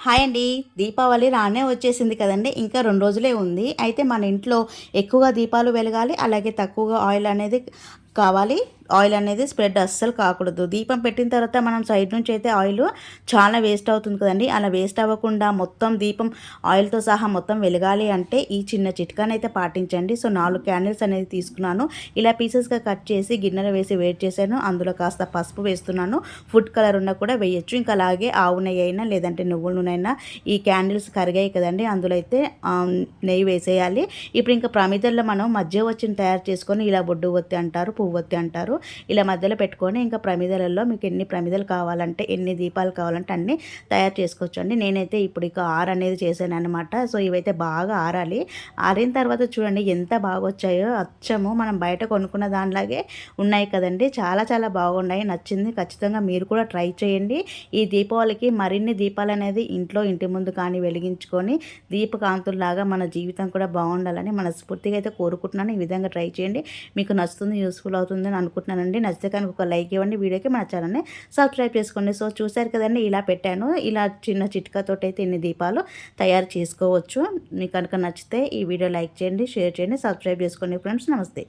Hi అండి. దీపావళి రానే వచ్చేసింది కదండి. ఇంకా రెండు రోజులే ఉంది. అయితే మన ఇంట్లో ఎక్కువగా దీపాలు వెలగాలి అలాగే తక్కువగా ఆయిల్ అనేది కావాలి. ఆయిల్ అనేది స్ప్రెడ్ అస్సలు కాకూడదు. దీపం పెట్టిన తర్వాత మనం సైడ్ నుంచి అయితే ఆయిల్ చాలా వేస్ట్ అవుతుంది కదండి. అలా వేస్ట్ అవ్వకుండా మొత్తం దీపం ఆయిల్తో సహా మొత్తం వెలగాలి అంటే ఈ చిన్న చిట్కానైతే పాటించండి. సో నాలుగు క్యాండిల్స్ అనేది తీసుకున్నాను. ఇలా పీసెస్గా కట్ చేసి గిన్నెలో వేసి వేట్ చేశాను. అందులో కాస్త పసుపు వేస్తున్నాను. ఫుడ్ కలర్ ఉన్న కూడా వేయచ్చు. ఇంకా అలాగే ఆవు నెయ్యి అయినా లేదంటే నువ్వుల నూనె అయినా ఈ క్యాండిల్స్ కరిగాయి కదండి. అందులో అయితే నెయ్యి వేసేయాలి. ఇప్పుడు ఇంకా ప్రమిదల్లో మనం మధ్య వచ్చిన తయారు చేసుకొని ఇలా బొడ్డు ఒత్తి అంటారు. పువ్వు ఉవ్వొత్తి అంటారు. ఇలా మధ్యలో పెట్టుకొని ఇంకా ప్రమిదలలో మీకు ఎన్ని ప్రమిదలు కావాలంటే ఎన్ని దీపాలు కావాలంటే అన్ని తయారు చేసుకోవచ్చు అండి నేనైతే ఇప్పుడు ఇక ఆరు అనేది చేశాను అనమాట సో ఇవైతే బాగా ఆరాలి. ఆరిన తర్వాత చూడండి ఎంత బాగా వచ్చాయో అచ్చము మనం బయట కొనుక్కున్న దానిలాగే ఉన్నాయి కదండి. చాలా చాలా బాగున్నాయి. నచ్చింది ఖచ్చితంగా మీరు కూడా ట్రై చేయండి. ఈ దీపావళికి మరిన్ని దీపాలు అనేది ఇంట్లో ఇంటి ముందు కానీ వెలిగించుకొని దీపకాంతుల్లాగా మన జీవితం కూడా బాగుండాలని మనస్ఫూర్తిగా అయితే కోరుకుంటున్నాను. ఈ విధంగా ట్రై చేయండి. మీకు నచ్చుతుంది యూస్ఫుల్ అవుతుందని అనుకుంటున్నానండి. నచ్చితే కనుక ఒక లైక్ ఇవ్వండి. వీడియోకి మన ఛానల్ని సబ్స్క్రైబ్ చేసుకోండి. సో చూశారు కదండి ఇలా పెట్టాను. ఇలా చిన్న చిట్కాతోటి అయితే ఇన్ని దీపాలు తయారు చేసుకోవచ్చు. మీకు కనుక నచ్చితే ఈ వీడియో లైక్ చేయండి షేర్ చేయండి సబ్స్క్రైబ్ చేసుకోండి ఫ్రెండ్స్. నమస్తే.